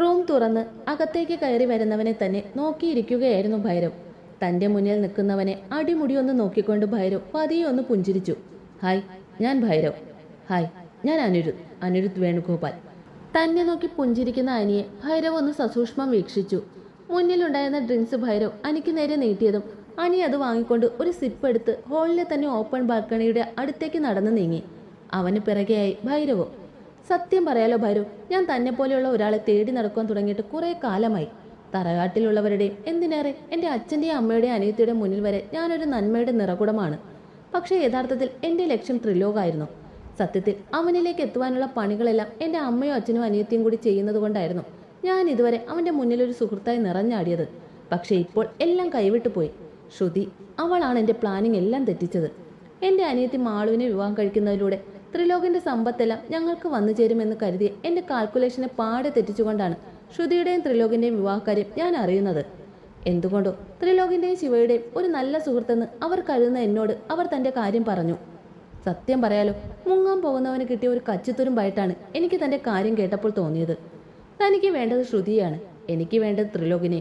Room തുറന്ന് അകത്തേക്ക് കയറി വരുന്നവനെ തന്നെ നോക്കിയിരിക്കുകയായിരുന്നു ഭൈരവ്. തന്റെ മുന്നിൽ നിൽക്കുന്നവനെ അടിമുടി ഒന്ന് നോക്കിക്കൊണ്ട് ഭൈരവ് പതിയെ ഒന്ന് പുഞ്ചിരിച്ചു. ഹായ് ഞാൻ ഭൈരവ്. ഹായ് ഞാൻ അനിരുദ്ധ്. അനിരുദ്ധ് വേണുഗോപാൽ. തന്നെ നോക്കി പുഞ്ചിരിക്കുന്ന അനിയെ ഭൈരവ് ഒന്ന് സസൂക്ഷ്മം വീക്ഷിച്ചു. മുന്നിലുണ്ടായിരുന്ന ഡ്രിങ്ക്സ് ഭൈരവ് അനിക്ക് നേരെ നീട്ടിയതും അനി അത് വാങ്ങിക്കൊണ്ട് ഒരു സിപ്പ് എടുത്ത് ഹോളിലെ തന്നെ ഓപ്പൺ ബാൽക്കണിയുടെ അടുത്തേക്ക് നടന്നു നീങ്ങി. അവന് പിറകെയായി ഭൈരവും സത്യം പറയാലോ ഭൈരവ് ഞാൻ തന്നെ പോലെയുള്ള ഒരാളെ തേടി നടക്കാൻ തുടങ്ങിയിട്ട് കുറേ കാലമായി. തറകാട്ടിലുള്ളവരുടെയും എന്തിനേറെ എന്റെ അച്ഛന്റെയും അമ്മയുടെയും അനിയത്തിയുടെയും മുന്നിൽ വരെ ഞാനൊരു നന്മയുടെ നിറകുടമാണ്. പക്ഷേ യഥാർത്ഥത്തിൽ എന്റെ ലക്ഷ്യം ത്രിലോകായിരുന്നു. സത്യത്തിൽ അവനിലേക്ക് എത്തുവാനുള്ള പണികളെല്ലാം എന്റെ അമ്മയോ അച്ഛനോ അനിയത്തിയും കൂടി ചെയ്യുന്നത് ഞാൻ ഇതുവരെ അവന്റെ മുന്നിൽ ഒരു സുഹൃത്തായി നിറഞ്ഞാടിയത്. പക്ഷേ ഇപ്പോൾ എല്ലാം കൈവിട്ടു പോയി. ശ്രുതി അവളാണ് എന്റെ പ്ലാനിങ് എല്ലാം തെറ്റിച്ചത്. എന്റെ അനിയത്തി മാളുവിനെ വിവാഹം കഴിക്കുന്നതിലൂടെ ത്രിലോകിന്റെ സമ്പത്തെല്ലാം ഞങ്ങൾക്ക് വന്നു ചേരുമെന്ന് കരുതി എന്റെ കാൽക്കുലേഷനെ പാടെ തെറ്റിച്ചുകൊണ്ടാണ് ശ്രുതിയുടെയും ത്രിലോകിന്റെയും വിവാഹകാര്യം ഞാൻ അറിയുന്നത്. എന്തുകൊണ്ടോ ത്രിലോകിന്റെയും ശിവയുടെയും ഒരു നല്ല സുഹൃത്തെന്ന് അവർ കരുതുന്ന എന്നോട് അവർ തന്റെ കാര്യം പറഞ്ഞു. സത്യം പറയാലോ മുങ്ങാൻ പോകുന്നവന് കിട്ടിയ ഒരു കച്ചിത്തുരുമ്പായിട്ടാണ് എനിക്ക് തന്റെ കാര്യം കേട്ടപ്പോൾ തോന്നിയത്. തനിക്ക് വേണ്ടത് ശ്രുതിയാണ് എനിക്ക് വേണ്ടത് ത്രിലോകിനെ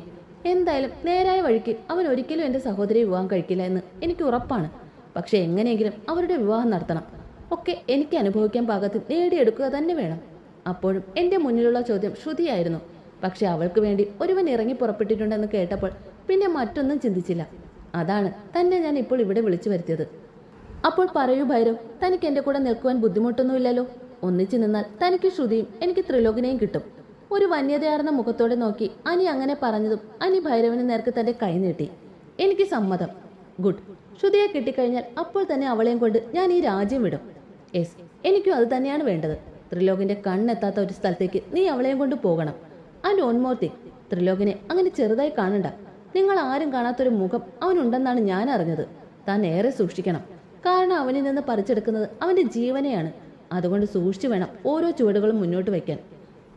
എന്തായാലും നേരായ വഴിക്ക് അവൻ ഒരിക്കലും എന്റെ സഹോദരി വിവാഹം കഴിക്കില്ല എന്ന് എനിക്ക് ഉറപ്പാണ്. പക്ഷേ എങ്ങനെയെങ്കിലും അവരുടെ വിവാഹം നടത്തണം. ഒക്കെ എനിക്ക് അനുഭവിക്കാൻ പാകത്തിൽ നേടിയെടുക്കുക തന്നെ വേണം. അപ്പോഴും എന്റെ മുന്നിലുള്ള ചോദ്യം ശ്രുതിയായിരുന്നു. പക്ഷെ അവൾക്ക് വേണ്ടി ഒരുവൻ ഇറങ്ങി പുറപ്പെട്ടിട്ടുണ്ടെന്ന് കേട്ടപ്പോൾ പിന്നെ മറ്റൊന്നും ചിന്തിച്ചില്ല. അതാണ് തന്നെ ഞാൻ ഇപ്പോൾ ഇവിടെ വിളിച്ചു വരുത്തിയത്. അപ്പോൾ പറയൂ ഭൈരവ് തനിക്ക് എന്റെ കൂടെ നിൽക്കുവാൻ ബുദ്ധിമുട്ടൊന്നുമില്ലല്ലോ? ഒന്നിച്ചു നിന്നാൽ തനിക്ക് ശ്രുതിയും എനിക്ക് ത്രിലോകിനെയും കിട്ടും. ഒരു വന്യതയാർന്ന മുഖത്തോടെ നോക്കി അനി അങ്ങനെ പറഞ്ഞതും അനി ഭൈരവന് നേർക്ക് തന്റെ കൈ നീട്ടി. എനിക്ക് സമ്മതം. ഗുഡ്. ശ്രുതിയെ കിട്ടിക്കഴിഞ്ഞാൽ അപ്പോൾ തന്നെ അവളെയും കൊണ്ട് ഞാൻ ഈ രാജ്യം വിടും. യെസ് എനിക്കും അത് തന്നെയാണ് വേണ്ടത്. ത്രിലോകിന്റെ കണ്ണെത്താത്ത ഒരു സ്ഥലത്തേക്ക് നീ അവളെയും കൊണ്ട് പോകണം. ആ നോൺ മോർ തിങ് ത്രിലോകിനെ അങ്ങനെ ചെറുതായി കാണണ്ട. നിങ്ങൾ ആരും കാണാത്തൊരു മുഖം അവനുണ്ടെന്നാണ് ഞാൻ അറിഞ്ഞത്. താൻ ഏറെ സൂക്ഷിക്കണം. കാരണം അവനിൽ നിന്ന് പറിച്ചെടുക്കുന്നത് അവന്റെ ജീവനെയാണ്. അതുകൊണ്ട് സൂക്ഷിച്ചു വേണം ഓരോ ചുവടുകളും മുന്നോട്ട് വയ്ക്കാൻ.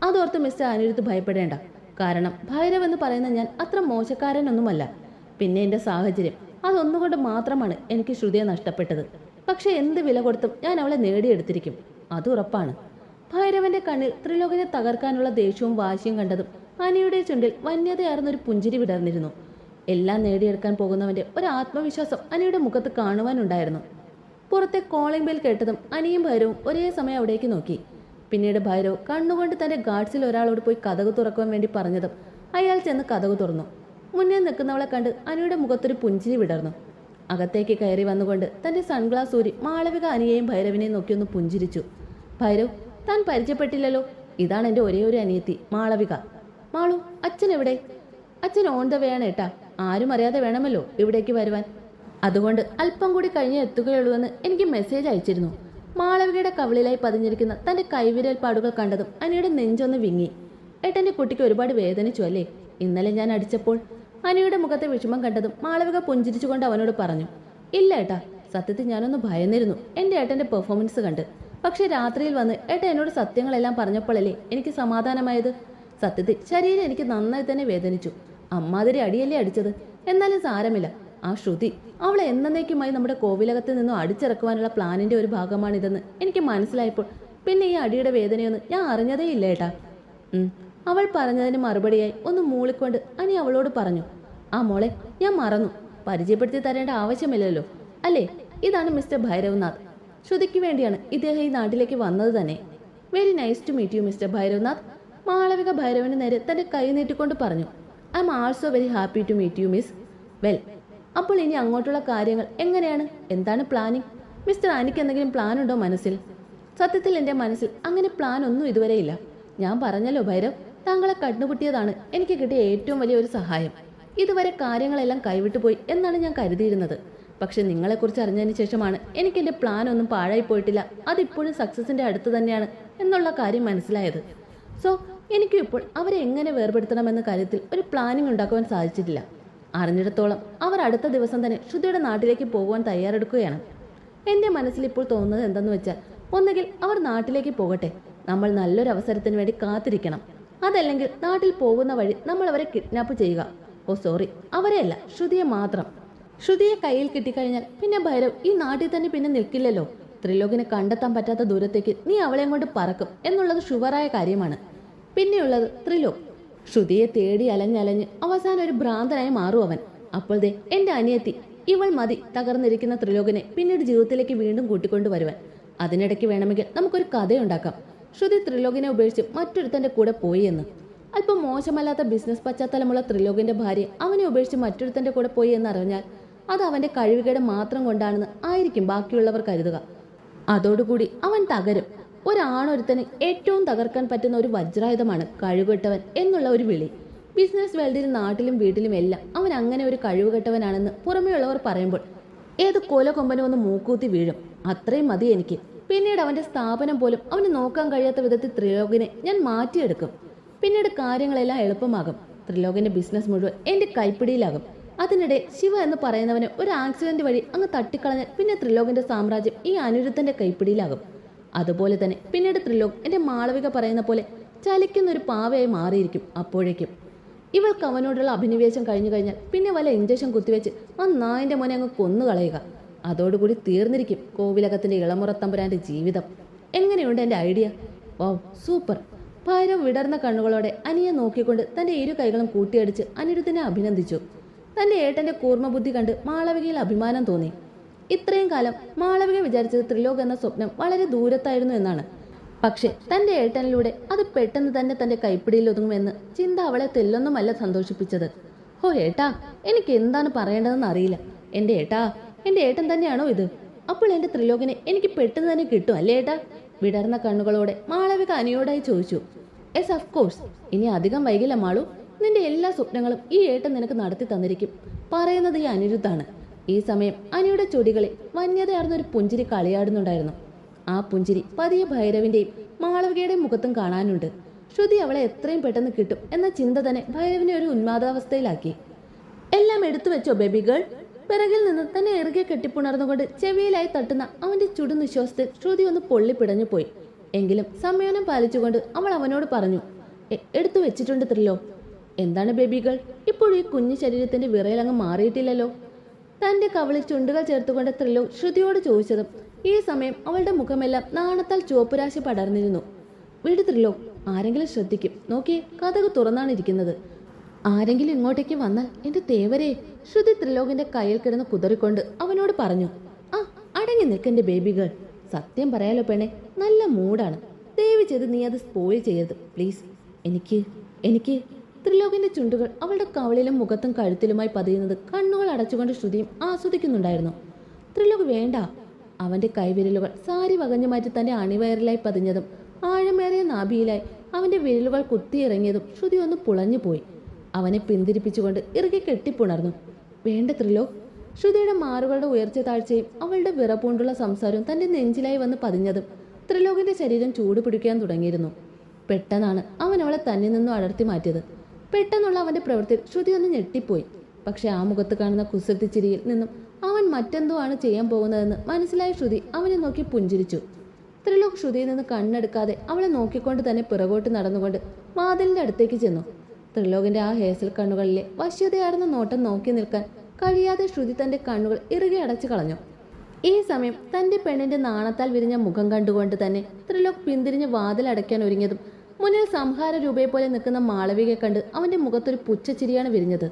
അതോർത്ത് മിസ്റ്റർ അനിരുദ്ധ് ഭയപ്പെടേണ്ട. കാരണം ഭൈരവ് എന്ന് പറയുന്ന ഞാൻ അത്ര മോശക്കാരനൊന്നുമല്ല. പിന്നെ എന്റെ സാഹചര്യം. അതൊന്നുകൊണ്ട് മാത്രമാണ് എനിക്ക് ശ്രുതിയെ നഷ്ടപ്പെട്ടത്. പക്ഷെ എന്ത് വില കൊടുത്തും ഞാൻ അവളെ നേടിയെടുത്തിരിക്കും. അത് ഉറപ്പാണ്. ഭൈരവന്റെ കണ്ണിൽ ത്രിലോകനെ തകർക്കാനുള്ള ദേഷ്യവും വാശിയും കണ്ടതും അനിയുടെ ചുണ്ടിൽ വന്യതയാർന്നൊരു പുഞ്ചിരി വിടർന്നിരുന്നു. എല്ലാം നേടിയെടുക്കാൻ പോകുന്നവന്റെ ഒരു ആത്മവിശ്വാസം അനിയുടെ മുഖത്ത് കാണുവാനുണ്ടായിരുന്നു. പുറത്തെ കോളിംഗ് ബെൽ കേട്ടതും അനിയും ഭൈരവും ഒരേ സമയം അവിടേക്ക് നോക്കി. പിന്നീട് ഭൈരവ് കണ്ണുകൊണ്ട് തന്റെ ഗാർഡ്സിൽ ഒരാളോട് പോയി കഥകു തുറക്കുവാൻ വേണ്ടി പറഞ്ഞതും അയാൾ ചെന്ന് കഥകു തുറന്നു. മുന്നേ നിൽക്കുന്നവളെ കണ്ട് അനുയുടെ മുഖത്തൊരു പുഞ്ചിരി വിടർന്നു. അകത്തേക്ക് കയറി വന്നുകൊണ്ട് തന്റെ സൺഗ്ലാസ് ഊരി മാളവിക അനിയെയും ഭൈരവിനെയും നോക്കിയൊന്ന് പുഞ്ചിരിച്ചു. ഭൈരവ് താൻ പരിചയപ്പെട്ടില്ലല്ലോ? ഇതാണ് എന്റെ ഒരേ ഒരു അനിയത്തി മാളവിക. മാളു അച്ഛൻ എവിടെ? അച്ഛൻ ഓൺ ദ വേണം ഏട്ടാ. ആരും അറിയാതെ വേണമല്ലോ ഇവിടേക്ക് വരുവാൻ. അതുകൊണ്ട് അല്പം കൂടി കഴിഞ്ഞ് എത്തുകയുള്ളൂ എന്ന് എനിക്ക് മെസ്സേജ് അയച്ചിരുന്നു. മാളവികയുടെ കവിളിലായി പതിഞ്ഞിരിക്കുന്ന തന്റെ കൈവിരൽ പാടുകൾ കണ്ടതും അനിയുടെ നെഞ്ചൊന്ന് വിങ്ങി. ഏട്ടന്റെ കുട്ടിക്ക് ഒരുപാട് വേദനിച്ചു അല്ലേ? ഇന്നലെ ഞാൻ അടിച്ചപ്പോൾ അനിയുടെ മുഖത്തെ വിഷമം കണ്ടതും മാളവിക പുഞ്ചിരിച്ചുകൊണ്ട് അവനോട് പറഞ്ഞു ഇല്ല ഏട്ടാ സത്യത്തിൽ ഞാനൊന്ന് ഭയന്നിരുന്നു എന്റെ ഏട്ടന്റെ പെർഫോമൻസ് കണ്ട്. പക്ഷെ രാത്രിയിൽ വന്ന് ഏട്ട എന്നോട് സത്യങ്ങളെല്ലാം പറഞ്ഞപ്പോഴല്ലേ എനിക്ക് സമാധാനമായത്? സത്യത്തിൽ ശരീരം എനിക്ക് നന്നായി തന്നെ വേദനിച്ചു. അമ്മാതിരി അടിയല്ലേ അടിച്ചത്? എന്നാലും സാരമില്ല. ആ ശ്രുതി അവളെ എന്നേക്കുമായി നമ്മുടെ കോവിലകത്തിൽ നിന്നും അടിച്ചിറക്കുവാനുള്ള പ്ലാനിന്റെ ഒരു ഭാഗമാണിതെന്ന് എനിക്ക് മനസ്സിലായപ്പോൾ പിന്നെ ഈ അടിയുടെ വേദനയൊന്നും ഞാൻ അറിഞ്ഞതേ ഇല്ല ഏട്ടാ. അവൾ പറഞ്ഞതിന് മറുപടിയായി ഒന്ന് മൂളിക്കൊണ്ട് അനി അവളോട് പറഞ്ഞു ആ മോളെ ഞാൻ മറന്നു. പരിചയപ്പെടുത്തി തരേണ്ട ആവശ്യമില്ലല്ലോ. അല്ലേ? ഇതാണ് മിസ്റ്റർ ഭൈരവ്നാഥ്. ശ്രുതിക്ക് വേണ്ടിയാണ് ഇദ്ദേഹം ഈ നാട്ടിലേക്ക് വന്നത് തന്നെ. Very nice to meet you mister Bhairavnath. Malavika ഭൈരവന് നേരെ തന്റെ കൈ നീട്ടിക്കൊണ്ട് പറഞ്ഞു I am also very happy to meet you miss well അപ്പോൾ ഇനി അങ്ങോട്ടുള്ള കാര്യങ്ങൾ എങ്ങനെയാണ്? എന്താണ് പ്ലാനിങ് മിസ്റ്റർ അനിക്ക് എന്തെങ്കിലും പ്ലാൻ ഉണ്ടോ മനസ്സിൽ? സത്യത്തിൽ എന്റെ മനസ്സിൽ അങ്ങനെ പ്ലാൻ ഒന്നും ഇതുവരെ ഇല്ല. ഞാൻ പറഞ്ഞല്ലോ ഭൈരവ് താങ്കളെ കണ്ടുപൊട്ടിയതാണ് എനിക്ക് കിട്ടിയ ഏറ്റവും വലിയ ഒരു സഹായം. ഇതുവരെ കാര്യങ്ങളെല്ലാം കൈവിട്ടു പോയി എന്നാണ് ഞാൻ കരുതിയിരുന്നത്. പക്ഷെ നിങ്ങളെക്കുറിച്ച് അറിഞ്ഞതിന് ശേഷമാണ് എനിക്ക് എന്റെ പ്ലാൻ ഒന്നും പാഴായി പോയിട്ടില്ല. അതിപ്പോഴും സക്സസിന്റെ അടുത്ത് തന്നെയാണ് എന്നുള്ള കാര്യം മനസ്സിലായത്. സോ എനിക്കും ഇപ്പോൾ അവരെ എങ്ങനെ വേർപെടുത്തണമെന്ന കാര്യത്തിൽ ഒരു പ്ലാനിംഗ് ഉണ്ടാക്കുവാൻ സാധിച്ചിട്ടില്ല. അറിഞ്ഞിടത്തോളം അവർ അടുത്ത ദിവസം തന്നെ ശ്രുതിയുടെ നാട്ടിലേക്ക് പോകുവാൻ തയ്യാറെടുക്കുകയാണ്. എന്റെ മനസ്സിൽ ഇപ്പോൾ തോന്നുന്നത് എന്തെന്ന് വെച്ചാൽ ഒന്നുകിൽ അവർ നാട്ടിലേക്ക് പോകട്ടെ. നമ്മൾ നല്ലൊരു അവസരത്തിന് വേണ്ടി കാത്തിരിക്കണം. അതല്ലെങ്കിൽ നാട്ടിൽ പോകുന്ന വഴി നമ്മൾ അവരെ കിഡ്നാപ്പ് ചെയ്യുക. ഓ സോറി അവരെയല്ല ശ്രുതിയെ മാത്രം. ശ്രുതിയെ കയ്യിൽ കിട്ടിക്കഴിഞ്ഞാൽ പിന്നെ ഭൈരവ് ഈ നാട്ടിൽ തന്നെ പിന്നെ നിൽക്കില്ലല്ലോ. ത്രിലോകിനെ കണ്ടെത്താൻ പറ്റാത്ത ദൂരത്തേക്ക് നീ അവളെ കൊണ്ട് പറക്കും എന്നുള്ളത് ഷുവറായ കാര്യമാണ്. പിന്നെയുള്ളത് ത്രിലോക്. ശ്രുതിയെ തേടി അലഞ്ഞലഞ്ഞ് അവസാനം ഒരു ഭ്രാന്തനായി മാറും അവൻ. അപ്പോൾ ദേ എന്റെ അനിയത്തി ഇവൾ മതി തകർന്നിരിക്കുന്ന ത്രിലോകിനെ പിന്നീട് ജീവിതത്തിലേക്ക് വീണ്ടും കൂട്ടിക്കൊണ്ടുവരുവാൻ. അതിനിടയ്ക്ക് വേണമെങ്കിൽ നമുക്കൊരു കഥയുണ്ടാക്കാം. ശ്രുതി ത്രിലോകിനെ ഉപേക്ഷിച്ച് മറ്റൊരുത്തന്റെ കൂടെ പോയി എന്ന്. അല്പം മോശമല്ലാത്ത ബിസിനസ് പശ്ചാത്തലമുള്ള ത്രിലോകിന്റെ ഭാര്യ അവനെ ഉപേക്ഷിച്ച് മറ്റൊരുത്തന്റെ കൂടെ പോയി എന്ന് അറിഞ്ഞാൽ അത് അവന്റെ കഴിവുകേട് മാത്രം കൊണ്ടാണെന്ന് ആയിരിക്കും ബാക്കിയുള്ളവർ കരുതുക. അതോടുകൂടി അവൻ തകരും. ഒരാണൊരുത്തന് ഏറ്റവും തകർക്കാൻ പറ്റുന്ന ഒരു വജ്രായുധമാണ് കഴിവുകെട്ടവൻ എന്നുള്ള ഒരു വിളി. ബിസിനസ് വേൾഡിൽ നാട്ടിലും വീട്ടിലും എല്ലാം അവൻ അങ്ങനെ ഒരു കഴിവുകെട്ടവനാണെന്ന് പുറമേയുള്ളവർ പറയുമ്പോൾ ഏത് കൊലകൊമ്പനും ഒന്ന് മൂക്കൂത്തി വീഴും. അത്രയും മതി എനിക്ക്. പിന്നീട് അവന്റെ സ്ഥാപനം പോലും അവന് നോക്കാൻ കഴിയാത്ത വിധത്തിൽ ത്രിലോകിനെ ഞാൻ മാറ്റിയെടുക്കും. പിന്നീട് കാര്യങ്ങളെല്ലാം എളുപ്പമാകും. ത്രിലോകിന്റെ ബിസിനസ് മുഴുവൻ എന്റെ കൈപ്പിടിയിലാകും. അതിനിടെ ശിവ എന്ന് പറയുന്നവന് ഒരു ആക്സിഡന്റ് വഴി അങ്ങ് തട്ടിക്കളഞ്ഞ് പിന്നെ ത്രിലോകിന്റെ സാമ്രാജ്യം ഈ അനിരുദ്ധന്റെ കൈപ്പിടിയിലാകും. അതുപോലെ തന്നെ പിന്നീട് ത്രിലോക് എന്റെ മാളവിക പറയുന്ന പോലെ ചലിക്കുന്ന ഒരു പാവയായി മാറിയിരിക്കും അപ്പോഴേക്കും. ഇവൾക്ക് അവനോടുള്ള അഭിനിവേശം കഴിഞ്ഞു കഴിഞ്ഞാൽ പിന്നെ വല്ല ഇഞ്ചക്ഷൻ കുത്തിവെച്ച് ആ നായന്റെ മോനെ അങ്ങ് കൊന്നു കളയുക അതോടുകൂടി തീർന്നിരിക്കും കോവിലകത്തിന്റെ ഇളമുറത്തമ്പുരാന്റെ ജീവിതം. എങ്ങനെയുണ്ട് എന്റെ ഐഡിയ? ഓ സൂപ്പർ. ഭൈരവ് വിടർന്ന കണ്ണുകളോടെ അനിയെ നോക്കിക്കൊണ്ട് തന്റെ ഇരു കൈകളും കൂട്ടിയടിച്ച് അനിരുദ്ധനെ അഭിനന്ദിച്ചു. തന്റെ ഏട്ടന്റെ കൂർമ്മബുദ്ധി കണ്ട് മാളവികയിൽ അഭിമാനം തോന്നി. ഇത്രയും കാലം മാളവിക വിചാരിച്ചത് ത്രിലോക് എന്ന സ്വപ്നം വളരെ ദൂരത്തായിരുന്നു എന്നാണ്. പക്ഷേ തന്റെ ഏട്ടനിലൂടെ അത് പെട്ടെന്ന് തന്നെ തന്റെ കൈപ്പിടിയിൽ ഒതുങ്ങുമെന്ന് ചിന്ത അവളെ തെല്ലൊന്നുമല്ല സന്തോഷിപ്പിച്ചത്. ഹോ ഏട്ടാ എനിക്ക് എന്താണ് പറയേണ്ടതെന്ന് അറിയില്ല. എന്റെ ഏട്ടാ എന്റെ ഏട്ടൻ തന്നെയാണോ ഇത്? അപ്പോൾ എന്റെ ത്രിലോകിനെ എനിക്ക് പെട്ടെന്ന് തന്നെ കിട്ടും അല്ലേ ഏട്ടാ? വിടർന്ന കണ്ണുകളോടെ മാളവിക അനിയോടായി ചോദിച്ചു. എസ് ഓഫ് കോഴ്സ് ഇനി അധികം വൈകില്ല മാളു. നിന്റെ എല്ലാ സ്വപ്നങ്ങളും ഈ ഏട്ടൻ നിനക്ക് നടത്തി തന്നിരിക്കും. പറയുന്നത് ഈ അനിരുദ്ധാണ്. ഈ സമയം അനിയുടെ ചൊടികളിൽ വന്യതയാർന്ന ഒരു പുഞ്ചിരി കളിയാടുന്നുണ്ടായിരുന്നു. ആ പുഞ്ചിരി പതിയെ ഭൈരവിന്റെയും മാളവികയുടെയും മുഖത്തും കാണാനുണ്ട്. ശ്രുതി അവളെ എത്രയും പെട്ടെന്ന് കിട്ടും എന്ന ചിന്ത തന്നെ ഭൈരവിനെ ഒരു ഉന്മാദാവസ്ഥയിലാക്കി. എല്ലാം എടുത്തു വെച്ചോ ബേബി ഗേൾ പിറകിൽ നിന്ന് തന്നെ ഇറുകെ കെട്ടിപ്പുണർന്നുകൊണ്ട് ചെവിയിലായി തട്ടുന്ന അവന്റെ ചുടുനിശ്വാസത്തിൽ ശ്രുതി ഒന്ന് പൊള്ളിപ്പിടഞ്ഞു പോയി. എങ്കിലും സംയോനം പാലിച്ചുകൊണ്ട് അവൾ അവനോട് പറഞ്ഞു എടുത്തു വെച്ചിട്ടുണ്ട് ത്രില്ലോ എന്താണ് ബേബികൾ? ഇപ്പോഴും ഈ കുഞ്ഞു ശരീരത്തിന്റെ വിറയിലങ്ങ് മാറിയിട്ടില്ലല്ലോ? തന്റെ കവളിൽ ചുണ്ടുകൾ ചേർത്തുകൊണ്ട് ത്രില്ലോ ശ്രുതിയോട് ചോദിച്ചതും ഈ സമയം അവളുടെ മുഖമെല്ലാം നാണത്താൽ ചുവപ്പുരാശി പടർന്നിരുന്നു. വീട് ത്രില്ലോ ആരെങ്കിലും ശ്രദ്ധിക്കും. നോക്കിയേ കഥക് തുറന്നാണ് ഇരിക്കുന്നത് ആരെങ്കിലും ഇങ്ങോട്ടേക്ക് വന്നാൽ എന്റെ തേവരെ ശ്രുതി ത്രിലോകിന്റെ കയ്യിൽ കിടന്ന് കുതറിക്കൊണ്ട് അവനോട് പറഞ്ഞു ആ അടങ്ങി നിൽക്കെന്റെ ബേബികൾ. സത്യം പറയാലോ പെണ്ണെ നല്ല മൂഡാണ്. ദയവ് ചെയ്ത് നീ അത് സ്പോയിൽ ചെയ്യരുത് പ്ലീസ് എനിക്ക് എനിക്ക് ത്രിലോകിന്റെ ചുണ്ടുകൾ അവളുടെ കവളിലും മുഖത്തും കഴുത്തിലുമായി പതിയുന്നത് കണ്ണുകൾ അടച്ചുകൊണ്ട് ശ്രുതിയും ആസ്വദിക്കുന്നുണ്ടായിരുന്നു. ത്രിലോക് വേണ്ട. അവന്റെ കൈവിരലുകൾ സാരി വകഞ്ഞു മാറ്റി തന്റെ അണിവയറിലായി പതിഞ്ഞതും ആഴമേറിയ നാഭിയിലായി അവന്റെ വിരലുകൾ കുത്തിയിറങ്ങിയതും ശ്രുതി ഒന്ന് പുളഞ്ഞു പോയി അവനെ പിന്തിരിപ്പിച്ചുകൊണ്ട് ഇറുകെ കെട്ടിപ്പുണർന്നു. വേണ്ട ത്രിലോക് ശ്രുതിയുടെ മാറുകളുടെ ഉയർച്ച താഴ്ചയും അവളുടെ വിറപ്പുകൊണ്ടുള്ള സംസാരവും തന്റെ നെഞ്ചിലായി വന്ന് പതിഞ്ഞതും ത്രിലോകിന്റെ ശരീരം ചൂട് പിടിക്കാൻ തുടങ്ങിയിരുന്നു. പെട്ടെന്നാണ് അവൻ അവളെ തന്നിൽ നിന്നും അടർത്തി മാറ്റിയത്. പെട്ടെന്നുള്ള അവന്റെ പ്രവൃത്തി ശ്രുതി ഒന്ന് ഞെട്ടിപ്പോയി. പക്ഷെ ആ മുഖത്ത് കാണുന്ന കുസൃതി ചിരിയിൽ നിന്നും അവൻ മറ്റെന്തോ ആണ് ചെയ്യാൻ പോകുന്നതെന്ന് മനസ്സിലായ ശ്രുതി അവനെ നോക്കി പുഞ്ചിരിച്ചു. ത്രിലോക് ശ്രുതിയിൽ നിന്ന് കണ്ണെടുക്കാതെ അവളെ നോക്കിക്കൊണ്ട് തന്നെ പിറകോട്ട് നടന്നുകൊണ്ട് വാതിലിന്റെ അടുത്തേക്ക് ചെന്നു. ത്രിലോകിന്റെ ആ ഹേസൽ കണ്ണുകളിലെ വശ്യതയാർന്ന നോട്ടം നോക്കി നിൽക്കാൻ കഴിയാതെ ശ്രുതി തന്റെ കണ്ണുകൾ ഇറുകെ അടച്ചു കളഞ്ഞു. ഈ സമയം തന്റെ പെണ്ണിന്റെ നാണത്താൽ വിരിഞ്ഞ മുഖം കണ്ടുകൊണ്ട് തന്നെ ത്രിലോക് പിന്തിരിഞ്ഞ് വാതിലടയ്ക്കാൻ ഒരുങ്ങിയതും മുന്നിൽ സംഹാര രൂപയെ പോലെ നിൽക്കുന്ന മാളവികയെ കണ്ട് അവന്റെ മുഖത്തൊരു പുച്ഛച്ചിരിയാണ് വിരിഞ്ഞത്.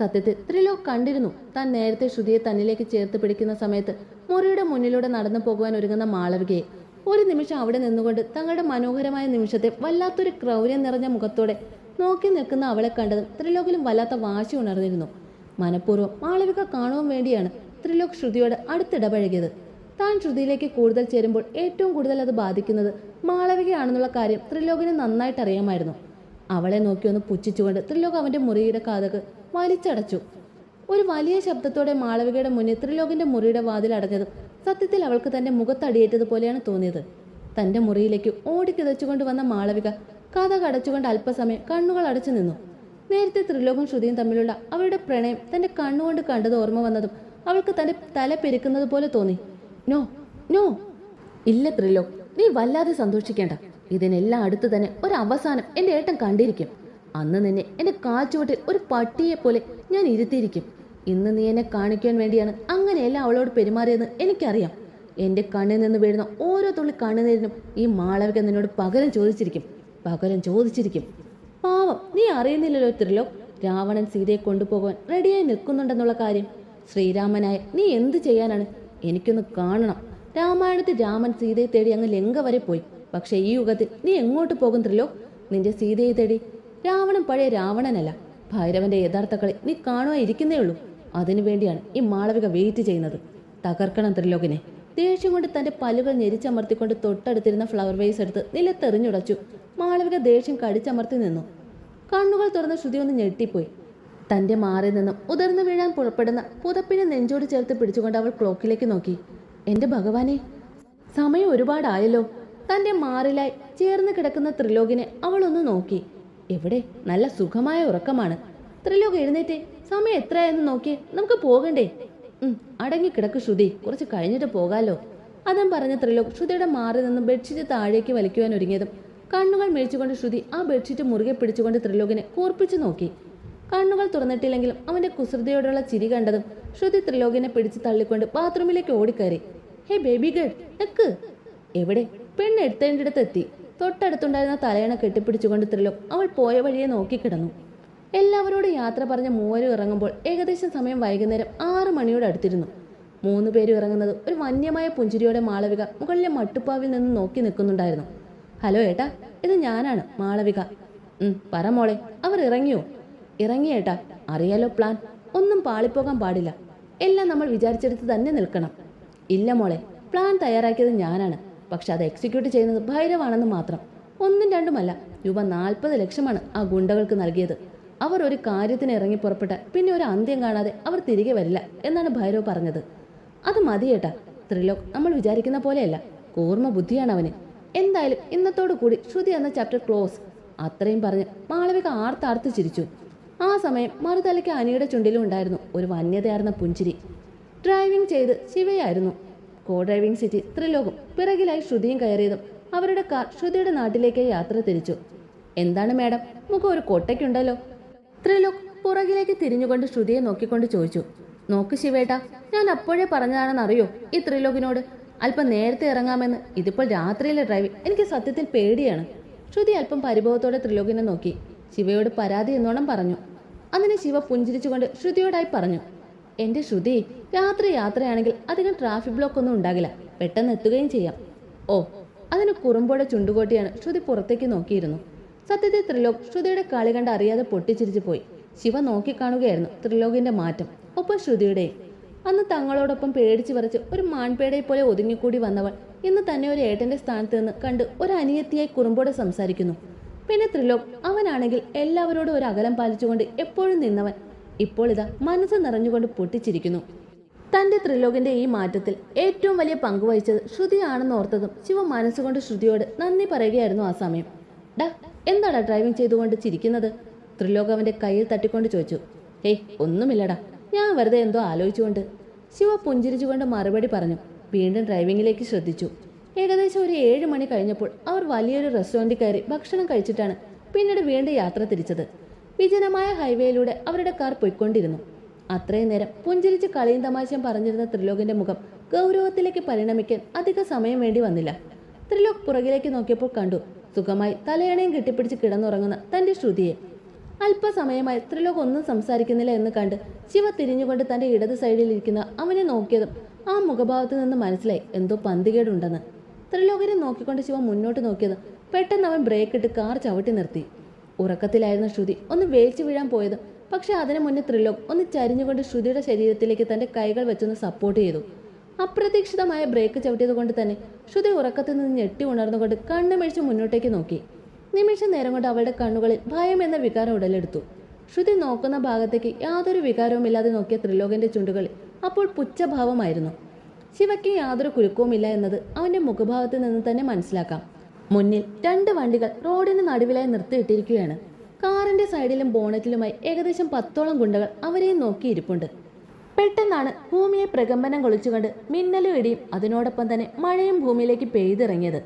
സത്യത്തിൽ ത്രിലോക് കണ്ടിരുന്നു താൻ നേരത്തെ ശ്രുതിയെ തന്നിലേക്ക് ചേർത്ത് പിടിക്കുന്ന സമയത്ത് മുറിയുടെ മുന്നിലൂടെ നടന്നു പോകുവാൻ ഒരുങ്ങുന്ന മാളവികയെ. ഒരു നിമിഷം അവിടെ നിന്നുകൊണ്ട് തങ്ങളുടെ മനോഹരമായ നിമിഷത്തെ വല്ലാത്തൊരു ക്രൗര്യം നിറഞ്ഞ മുഖത്തോടെ നോക്കി നിൽക്കുന്ന അവളെ കണ്ടതും ത്രിലോകിലും വല്ലാത്ത വാശി ഉണർന്നിരുന്നു. മനഃപൂർവം മാളവിക കാണുവാൻ വേണ്ടിയാണ് ത്രിലോക് ശ്രുതിയോട് അടുത്തിടപഴകിയത്. താൻ ശ്രുതിയിലേക്ക് കൂടുതൽ ചേരുമ്പോൾ ഏറ്റവും കൂടുതൽ അത് ബാധിക്കുന്നത് മാളവികയാണെന്നുള്ള കാര്യം ത്രിലോകിന് നന്നായിട്ട് അറിയാമായിരുന്നു. അവളെ നോക്കി ഒന്ന് പുച്ഛിച്ചുകൊണ്ട് ത്രിലോക് അവന്റെ മുറിയുടെ കാതക് വലിച്ചടച്ചു. ഒരു വലിയ ശബ്ദത്തോടെ മാളവികയുടെ മുന്നിൽ ത്രിലോകിന്റെ മുറിയുടെ വാതിൽ അടഞ്ഞതും സത്യത്തിൽ അവൾക്ക് തന്റെ മുഖത്തടിയേറ്റതുപോലെയാണ് തോന്നിയത്. തന്റെ മുറിയിലേക്ക് ഓടിക്കിതച്ചുകൊണ്ട് വന്ന മാളവിക കഥ കടച്ചുകൊണ്ട് അല്പസമയം കണ്ണുകൾ അടച്ചു നിന്നു. നേരത്തെ ത്രിലോകം ശ്രുതിയും തമ്മിലുള്ള അവരുടെ പ്രണയം തന്റെ കണ്ണുകൊണ്ട് കണ്ടത് ഓർമ്മ വന്നതും അവൾക്ക് തന്റെ തല പെരുക്കുന്നത് പോലെ തോന്നി. No no. ഇല്ല ത്രിലോക് നീ വല്ലാതെ സന്തോഷിക്കേണ്ട. ഇതിനെല്ലാം അടുത്ത് തന്നെ ഒരു അവസാനം എന്റെ ഏട്ടൻ കണ്ടിരിക്കും. അന്ന് നിന്നെ എന്റെ കാച്ചുവട്ടിൽ ഒരു പട്ടിയെ പോലെ ഞാൻ ഇരുത്തിയിരിക്കും. ഇന്ന് നീ എന്നെ കാണിക്കാൻ വേണ്ടിയാണ് അങ്ങനെയെല്ലാം അവളോട് പെരുമാറിയെന്ന് എനിക്കറിയാം. എന്റെ കണ്ണിൽ നിന്ന് വീഴുന്ന ഓരോ തുള്ളി കണ്ണുനീരിനും ഈ മാളവിക നിന്നോട് പകരം ചോദിച്ചിരിക്കും. പകരം ചോദിച്ചിരിക്കും. പാവം നീ അറിയുന്നില്ലല്ലോ ത്രിലോക്. രാവണൻ സീതയെ കൊണ്ടുപോകാൻ റെഡിയായി നിൽക്കുന്നുണ്ടെന്നുള്ള കാര്യം. ശ്രീരാമനായ നീ എന്ത് ചെയ്യാനാണ്? എനിക്കൊന്ന് കാണണം. രാമായണത്തിൽ രാമൻ സീതയെ തേടി അങ്ങ് ലങ്ക വരെ പോയി. പക്ഷേ ഈ യുഗത്തിൽ നീ എങ്ങോട്ട് പോകും ത്രിലോക്? നിന്റെ സീതയെ തേടി? രാവണൻ പഴയ രാവണനല്ല. ഭൈരവന്റെ യഥാർത്ഥ കളി നീ കാണുവാനിരിക്കുന്നേ ഉള്ളൂ. അതിനുവേണ്ടിയാണ് ഈ മാളവിക വെയിറ്റ് ചെയ്യുന്നത്. തകർക്കണം ത്രിലോകിനെ. ദേഷ്യം കൊണ്ട് തന്റെ പല്ലുകൾ ഞെരിച്ചമർത്തിക്കൊണ്ട് തൊട്ടടുത്തിരുന്ന ഫ്ലവർ വേസ് എടുത്ത് നിലത്തെറിഞ്ഞുടച്ചു. മാളവിക ദേഷ്യം കടിച്ചമർത്തി നിന്നു. കണ്ണുകൾ തുറന്ന് ശ്രുതി ഒന്ന് ഞെട്ടിപ്പോയി. തന്റെ മാറിൽ നിന്നും ഉതിർന്നു വീഴാൻ പുറപ്പെടുന്ന പുതപ്പിനെ നെഞ്ചോട് ചേർത്ത് പിടിച്ചുകൊണ്ട് അവൾ ക്ലോക്കിലേക്ക് നോക്കി. എന്റെ ഭഗവാനെ സമയം ഒരുപാടായല്ലോ. തന്റെ മാറിലായി ചേർന്ന് കിടക്കുന്ന ത്രിലോകിനെ അവൾ ഒന്ന് നോക്കി. എവിടെ? നല്ല സുഖമായ ഉറക്കമാണ്. ത്രിലോക് എഴുന്നേറ്റേ സമയം എത്രയായെന്ന് നോക്കി നമുക്ക് പോകണ്ടേ? അടങ്ങിക്കിടക്ക് ശ്രുതി കുറച്ച് കഴിഞ്ഞിട്ട് പോകാലോ. അതും പറഞ്ഞ ത്രിലോക് ശ്രുതിയുടെ മാറി നിന്നും ബെഡ്ഷീറ്റ് താഴേക്ക് വലിക്കുവാൻ ഒരുങ്ങിയതും കണ്ണുകൾ മേടിച്ചുകൊണ്ട് ശ്രുതി ആ ബെഡ്ഷീറ്റ് മുറുകെ പിടിച്ചുകൊണ്ട് ത്രിലോകിനെ കൂർപ്പിച്ചു നോക്കി. കണ്ണുകൾ തുറന്നിട്ടില്ലെങ്കിലും അവന്റെ കുസൃതിയോടുള്ള ചിരി കണ്ടതും ശ്രുതി ത്രിലോകിനെ പിടിച്ച് തള്ളിക്കൊണ്ട് ബാത്റൂമിലേക്ക് ഓടിക്കയറി. ഹേ ബേബി ഗേൾ നിക്ക്. എവിടെ? പെണ്ണ് എടുത്തേണ്ടിടത്ത് എത്തി തൊട്ടടുത്തുണ്ടായിരുന്ന തലയണ കെട്ടിപ്പിടിച്ചുകൊണ്ട് ത്രിലോക് അവൾ പോയ വഴിയെ നോക്കിക്കിടന്നു. എല്ലാവരോടും യാത്ര പറഞ്ഞ മൂവരും ഇറങ്ങുമ്പോൾ ഏകദേശം സമയം വൈകുന്നേരം ആറ് മണിയോട് അടുത്തിരുന്നു. മൂന്ന് പേരും ഇറങ്ങുന്നത് ഒരു വന്യമായ പുഞ്ചിരിയോടെ മാളവിക മുകളിലെ മട്ടുപ്പാവിൽ നിന്ന് നോക്കി നിൽക്കുന്നുണ്ടായിരുന്നു. ഹലോ ഏട്ടാ ഇത് ഞാനാണ് മാളവിക. പറ മോളെ അവർ ഇറങ്ങിയോ? ഇറങ്ങി ഏട്ടാ അറിയാലോ പ്ലാൻ ഒന്നും പാളിപ്പോകാൻ പാടില്ല. എല്ലാം നമ്മൾ വിചാരിച്ചെടുത്ത് തന്നെ നിൽക്കണം. ഇല്ല മോളെ പ്ലാൻ തയ്യാറാക്കിയത് ഞാനാണ് പക്ഷെ അത് എക്സിക്യൂട്ട് ചെയ്യുന്നത് ഭൈരവാണെന്ന് മാത്രം. ഒന്നും രണ്ടുമല്ല രൂപ നാൽപ്പത് ലക്ഷമാണ് ആ ഗുണ്ടകൾക്ക് നൽകിയത്. അവർ ഒരു കാര്യത്തിന് ഇറങ്ങി പുറപ്പെട്ടാൽ പിന്നെ ഒരു അന്ത്യം കാണാതെ അവർ തിരികെ വരില്ല എന്നാണ് ഭൈരവ് പറഞ്ഞത്. അത് മതിയേട്ടാ ത്രിലോക് നമ്മൾ വിചാരിക്കുന്ന പോലെയല്ല. കൂർമ്മ ബുദ്ധിയാണ് അവന്. എന്തായാലും ഇന്നത്തോടു കൂടി ശ്രുതി എന്ന ചാപ്റ്റർ ക്ലോസ് അത്രയും പറഞ്ഞ് മാളവിക ആർത്താർത്ത് ചിരിച്ചു. ആ സമയം മറുതലയ്ക്ക് അനിയുടെ ചുണ്ടിലും ഉണ്ടായിരുന്നു ഒരു വന്യതയാർന്ന പുഞ്ചിരി. ഡ്രൈവിംഗ് ചെയ്ത് ശിവയായിരുന്നു. കോ ഡ്രൈവിംഗ് സിറ്റി ത്രിലോകം പിറകിലായി ശ്രുതിയും കയറിയതും അവരുടെ കാർ ശ്രുതിയുടെ നാട്ടിലേക്ക് യാത്ര തിരിച്ചു. എന്താണ് മാഡം? മുഖം ഒരു കൊട്ടയ്ക്കുണ്ടല്ലോ. ത്രിലോക് പുറകിലേക്ക് തിരിഞ്ഞുകൊണ്ട് ശ്രുതിയെ നോക്കിക്കൊണ്ട് ചോദിച്ചു നോക്ക് ശിവേട്ട ഞാൻ അപ്പോഴേ പറഞ്ഞതാണെന്നറിയോ? ഈ ത്രിലോകിനോട്? അല്പം നേരത്തെ ഇറങ്ങാമെന്ന്. ഇതിപ്പോൾ രാത്രിയിലെ ഡ്രൈവ് എനിക്ക് സത്യത്തിൽ പേടിയാണ്. ശ്രുതി അല്പം പരിഭവത്തോടെ ത്രിലോകിനെ നോക്കി. ശിവയോട് പരാതി എന്നോണം പറഞ്ഞു. അങ്ങനെ ശിവ പുഞ്ചിരിച്ചുകൊണ്ട് ശ്രുതിയോടായി പറഞ്ഞു എന്റെ ശ്രുതി രാത്രി യാത്രയാണെങ്കിൽ അധികം ട്രാഫിക് ബ്ലോക്ക് ഒന്നും ഉണ്ടാകില്ല. പെട്ടെന്ന് എത്തുകയും ചെയ്യാം. ഓ. അതിന് കുറുമ്പോടെ ചുണ്ടുകൊട്ടിയാണ് ശ്രുതി പുറത്തേക്ക് നോക്കിയിരുന്നു. സത്യത്തിൽ ത്രിലോക് ശ്രുതിയുടെ കളി കണ്ട് അറിയാതെ പൊട്ടിച്ചിരിച്ചു പോയി. ശിവ നോക്കിക്കാണുകയായിരുന്നു ത്രിലോകിന്റെ മാറ്റം. ഒപ്പം ശ്രുതിയുടെയും. അന്ന് തങ്ങളോടൊപ്പം പേടിച്ചു പറിച്ച് ഒരു മാൺപേടയെ പോലെ ഒതുങ്ങിക്കൂടി വന്നവൾ ഇന്ന് തന്നെ ഒരു ഏട്ടന്റെ സ്ഥാനത്ത് നിന്ന് കണ്ട് ഒരു അനിയത്തിയായി കുറുമ്പോടെ സംസാരിക്കുന്നു. പിന്നെ ത്രിലോക് അവനാണെങ്കിൽ എല്ലാവരോടും ഒരു അകലം പാലിച്ചുകൊണ്ട് എപ്പോഴും നിന്നവൻ. ഇപ്പോൾ ഇതാ മനസ്സ് നിറഞ്ഞുകൊണ്ട് പൊട്ടിച്ചിരിക്കുന്നു. തന്റെ ത്രിലോകിന്റെ ഈ മാറ്റത്തിൽ ഏറ്റവും വലിയ പങ്കുവഹിച്ചത് ശ്രുതിയാണെന്ന് ഓർത്തതും ശിവ മനസ്സുകൊണ്ട് ശ്രുതിയോട് നന്ദി പറയുകയായിരുന്നു ആ സമയം. ഡാ എന്താടാ ഡ്രൈവിംഗ് ചെയ്തുകൊണ്ട് ചിരിക്കുന്നത്? ത്രിലോക് അവന്റെ കയ്യിൽ തട്ടിക്കൊണ്ട് ചോദിച്ചു. ഏയ് ഒന്നുമില്ലടാ. ഞാൻ വെറുതെ എന്തോ ആലോചിച്ചുകൊണ്ട്. ശിവ പുഞ്ചിരിച്ചുകൊണ്ട് മറുപടി പറഞ്ഞു. വീണ്ടും ഡ്രൈവിങ്ങിലേക്ക് ശ്രദ്ധിച്ചു. ഏകദേശം ഒരു ഏഴ് മണി കഴിഞ്ഞപ്പോൾ അവർ വലിയൊരു റെസ്റ്റോറന്റിൽ കയറി ഭക്ഷണം കഴിച്ചിട്ടാണ് പിന്നീട് വീണ്ടും യാത്ര തിരിച്ചത്. വിജനമായ ഹൈവേയിലൂടെ അവരുടെ കാർ പോയിക്കൊണ്ടിരുന്നു. അത്രയും നേരം പുഞ്ചിരിച്ച് കളിയും തമാശയും പറഞ്ഞിരുന്ന ത്രിലോകിന്റെ മുഖം ഗൗരവത്തിലേക്ക് പരിണമിക്കാൻ അധിക സമയം വേണ്ടി വന്നില്ല. ത്രിലോക് പുറകിലേക്ക് നോക്കിയപ്പോൾ കണ്ടു സുഖമായി തലയണയും കെട്ടിപ്പിടിച്ച് കിടന്നുറങ്ങുന്ന തന്റെ ശ്രുതിയെ. അല്പസമയമായി ത്രിലോക് ഒന്നും സംസാരിക്കുന്നില്ല എന്ന് കണ്ട് ശിവ തിരിഞ്ഞുകൊണ്ട് തന്റെ ഇടത് സൈഡിൽ ഇരിക്കുന്ന അവനെ നോക്കിയതും ആ മുഖഭാവത്തിൽ നിന്ന് മനസ്സിലായി എന്തോ പന്തികേടുണ്ടെന്ന്. ത്രിലോകരെ നോക്കിക്കൊണ്ട് ശിവ മുന്നോട്ട് നോക്കിയത് പെട്ടെന്ന് അവൻ ബ്രേക്ക് ഇട്ട് കാർ ചവിട്ടി നിർത്തി. ഉറക്കത്തിലായിരുന്ന ശ്രുതി ഒന്ന് വേച്ചു വീഴാൻ പോയതും പക്ഷെ അതിനു മുന്നേ ത്രിലോക് ഒന്ന് ചരിഞ്ഞുകൊണ്ട് ശ്രുതിയുടെ ശരീരത്തിലേക്ക് തന്റെ കൈകൾ വെച്ചൊന്ന് സപ്പോർട്ട് ചെയ്തു. അപ്രതീക്ഷിതമായ ബ്രേക്ക് ചവിട്ടിയത് കൊണ്ട് തന്നെ ശ്രുതി ഉറക്കത്തിൽ നിന്ന് ഞെട്ടി ഉണർന്നുകൊണ്ട് കണ്ണുമിഴിച്ച് മുന്നോട്ടേക്ക് നോക്കി. നിമിഷ നേരം കൊണ്ട് അവളുടെ കണ്ണുകളിൽ ഭയം എന്ന വികാരം ഉടലെടുത്തു. ശ്രുതി നോക്കുന്ന ഭാഗത്തേക്ക് യാതൊരു വികാരവുമില്ലാതെ നോക്കിയ ത്രിലോകന്റെ ചുണ്ടുകളിൽ അപ്പോൾ പുച്ഛഭാവമായിരുന്നു. ശിവയ്ക്ക് യാതൊരു കുലുക്കവുമില്ല എന്നത് അവന്റെ മുഖഭാവത്തിൽ നിന്ന് തന്നെ മനസ്സിലാക്കാം. മുന്നിൽ രണ്ട് വണ്ടികൾ റോഡിന് നടുവിലായി നിർത്തിയിട്ടിരിക്കുകയാണ്. കാറിന്റെ സൈഡിലും ബോണറ്റിലുമായി ഏകദേശം പത്തോളം ഗുണ്ടകൾ അവരെയും നോക്കിയിരിപ്പുണ്ട്. പെട്ടെന്നാണ് ഭൂമിയെ പ്രകമ്പനം കൊളിച്ചുകൊണ്ട് മിന്നലും ഇടിയും അതിനോടൊപ്പം തന്നെ മഴയും ഭൂമിയിലേക്ക് പെയ്തിറങ്ങിയത്.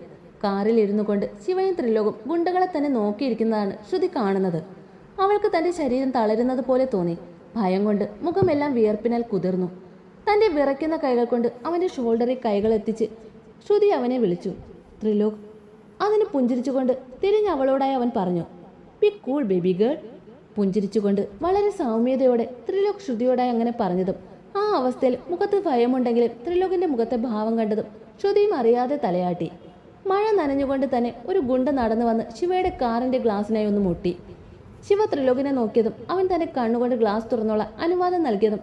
കാറിൽ ഇരുന്നു കൊണ്ട് ശിവയും ത്രിലോകും ഗുണ്ടകളെ തന്നെ നോക്കിയിരിക്കുന്നതാണ് ശ്രുതി കാണുന്നത്. അവൾക്ക് തന്റെ ശരീരം തളരുന്നത് പോലെ തോന്നി. ഭയം കൊണ്ട് മുഖമെല്ലാം വിയർപ്പിനാൽ കുതിർന്നു. തന്റെ വിറയ്ക്കുന്ന കൈകൾ കൊണ്ട് അവന്റെ ഷോൾഡറിൽ കൈകൾ എത്തിച്ച് ശ്രുതി അവനെ വിളിച്ചു. ത്രിലോക് അതിന് പുഞ്ചിരിച്ചുകൊണ്ട് തിരിഞ്ഞ് അവളോടായി അവൻ പറഞ്ഞു ബി കൂൾ ബേബി ഗേൾ പുഞ്ചിരിച്ചുകൊണ്ട് വളരെ സൗമ്യതയോടെ ത്രിലോക് ശ്രുതിയോടായി അങ്ങനെ പറഞ്ഞതും ആ അവസ്ഥയിൽ മുഖത്ത് ഭയമുണ്ടെങ്കിലും ത്രിലോകിന്റെ മുഖത്തെ ഭാവം കണ്ടതും ശ്രുതിയും അറിയാതെ തലയാട്ടി. മഴ നനഞ്ഞുകൊണ്ട് തന്നെ ഒരു ഗുണ്ട നടന്നു വന്ന് ശിവയുടെ കാറിന്റെ ഗ്ലാസിനായി ഒന്ന് മുട്ടി. ശിവ ത്രിലോകിനെ നോക്കിയതും അവൻ തന്നെ കണ്ണുകൊണ്ട് ഗ്ലാസ് തുറന്നുള്ള അനുവാദം നൽകിയതും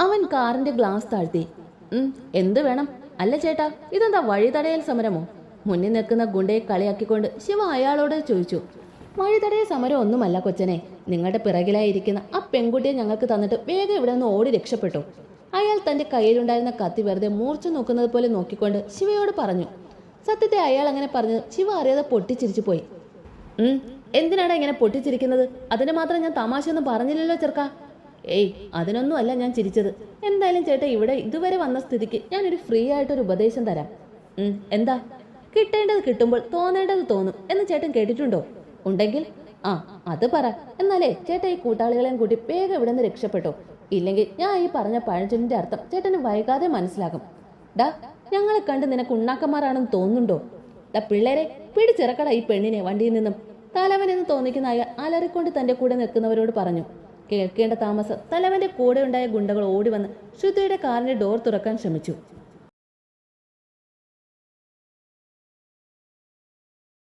അവൻ കാറിന്റെ ഗ്ലാസ് താഴ്ത്തി. "ഉം, എന്ത് വേണം? അല്ല ചേട്ടാ ഇതെന്താ വഴി തടയൽ സമരമോ? മുന്നിൽ നിൽക്കുന്ന ഗുണ്ടയെ കളിയാക്കിക്കൊണ്ട് ശിവ അയാളോട് ചോദിച്ചു. വഴിതടയ സമരം ഒന്നുമല്ല കൊച്ചനെ. നിങ്ങളുടെ പിറകിലായിരിക്കുന്ന ആ പെൺകുട്ടിയെ ഞങ്ങൾക്ക് തന്നിട്ട് വേഗം ഇവിടെ നിന്ന് ഓടി രക്ഷപ്പെട്ടു. അയാൾ തന്റെ കയ്യിലുണ്ടായിരുന്ന കത്തി വെറുതെ മൂർച്ച നോക്കുന്നത് പോലെ നോക്കിക്കൊണ്ട് ശിവയോട് പറഞ്ഞു. സത്യത്തെ അയാൾ അങ്ങനെ പറഞ്ഞത് ശിവ അറിയാതെ പൊട്ടിച്ചിരിച്ചു പോയി. ഉം, എന്തിനാടാ ഇങ്ങനെ പൊട്ടിച്ചിരിക്കുന്നത്? അതിന് മാത്രം ഞാൻ തമാശയൊന്നും പറഞ്ഞില്ലല്ലോ ചെറുക്ക. ഏയ് അതിനൊന്നും അല്ല ഞാൻ ചിരിച്ചത്. എന്തായാലും ചേട്ടാ ഇവിടെ ഇതുവരെ വന്ന സ്ഥിതിക്ക് ഞാനൊരു ഫ്രീ ആയിട്ടൊരു ഉപദേശം തരാം. എന്താ? കിട്ടേണ്ടത് കിട്ടുമ്പോൾ തോന്നേണ്ടത് തോന്നും എന്ന് ചേട്ടൻ കേട്ടിട്ടുണ്ടോ? ഉണ്ടെങ്കിൽ ആ അത് പറ. എന്നാലേ ചേട്ടാ ഈ കൂട്ടാളികളെയും കൂട്ടി വേഗം ഇവിടെ നിന്ന് രക്ഷപ്പെട്ടോ. ഇല്ലെങ്കിൽ ഞാൻ ഈ പറഞ്ഞ പഴഞ്ചൊല്ലിന്റെ അർത്ഥം ചേട്ടന് വൈകാതെ മനസ്സിലാകും. ഡാ ഞങ്ങളെ കണ്ട് നിനക്ക് ഉണ്ണാക്കന്മാരാണെന്ന് തോന്നുന്നുണ്ടോ? ഡാ പിള്ളേരെ പിടിച്ചിറക്കട ഈ പെണ്ണിനെ വണ്ടിയിൽ നിന്നും. തലവൻ എന്ന് തോന്നിക്കുന്ന അയാൾ അലറിക്കൊണ്ട് തന്റെ കൂടെ നിൽക്കുന്നവരോട് പറഞ്ഞു. കേൾക്കേണ്ട താമസം തലവന്റെ കൂടെ ഉണ്ടായ ഗുണ്ടകൾ ഓടി വന്ന് ശ്രുതിയുടെ കാറിന്റെ ഡോർ തുറക്കാൻ ശ്രമിച്ചു.